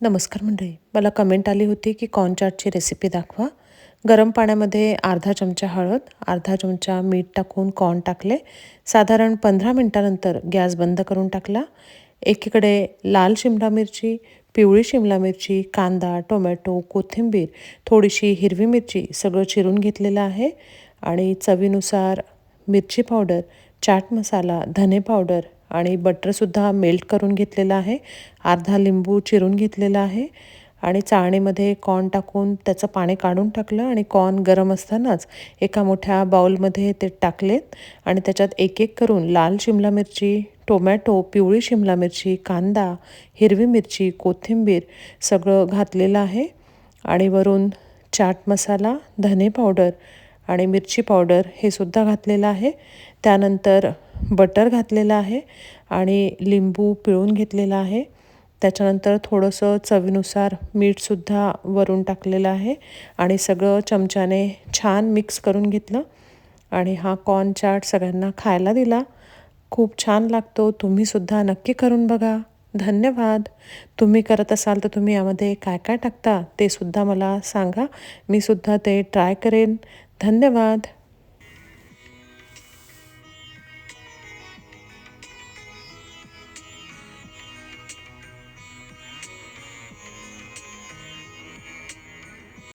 नमस्कार मंडळी. मला कमेंट आली होती की कॉर्न चाटची रेसिपी दाखवा. गरम पाण्यामध्ये अर्धा चमचा हळद अर्धा चमचा मीठ टाकून कॉर्न टाकले. साधारण पंधरा मिनटानंतर गॅस बंद करून टाकला. एकीकडे लाल शिमला मिरची पिवळी शिमला मिरची कांदा टोमॅटो कोथिंबीर थोडीशी हिरवी मिरची सगळं चिरून घेतलेलं आहे. आणि चवीनुसार मिरची पावडर चाट मसाला धने पावडर आणि बटरसुद्धा मेल्ट करून घेतलेलं आहे. अर्धा लिंबू चिरून घेतलेला आहे. आणि चाळणीमध्ये कॉर्न टाकून त्याचं पाणी काढून टाकलं आणि कॉर्न गरम असतानाच एका मोठ्या बाउलमध्ये ते टाकलेत. आणि त्याच्यात एक एक करून लाल शिमला मिरची टोमॅटो पिवळी शिमला मिरची कांदा हिरवी मिरची कोथिंबीर सगळं घातलेलं आहे. आणि वरून चाट मसाला धने पावडर आणि मिरची पावडर हे सुद्धा घातलेलं आहे. त्यानंतर बटर घातलेलं आहे आणि लिंबू पिळून घेतलेला आहे. त्याच्यानंतर थोडंसं चवीनुसार मीठसुद्धा वरून टाकलेलं आहे आणि सगळं चमच्याने छान मिक्स करून घेतलं आणि हा कॉर्न चाट सगळ्यांना खायला दिला. खूप छान लागतो. तुम्हीसुद्धा नक्की करून बघा. धन्यवाद. तुम्ही करत असाल तर तुम्ही यामध्ये काय काय टाकता ते सुद्धा मला सांगा. मी सुद्धा ते ट्राय करेन. धन्यवाद.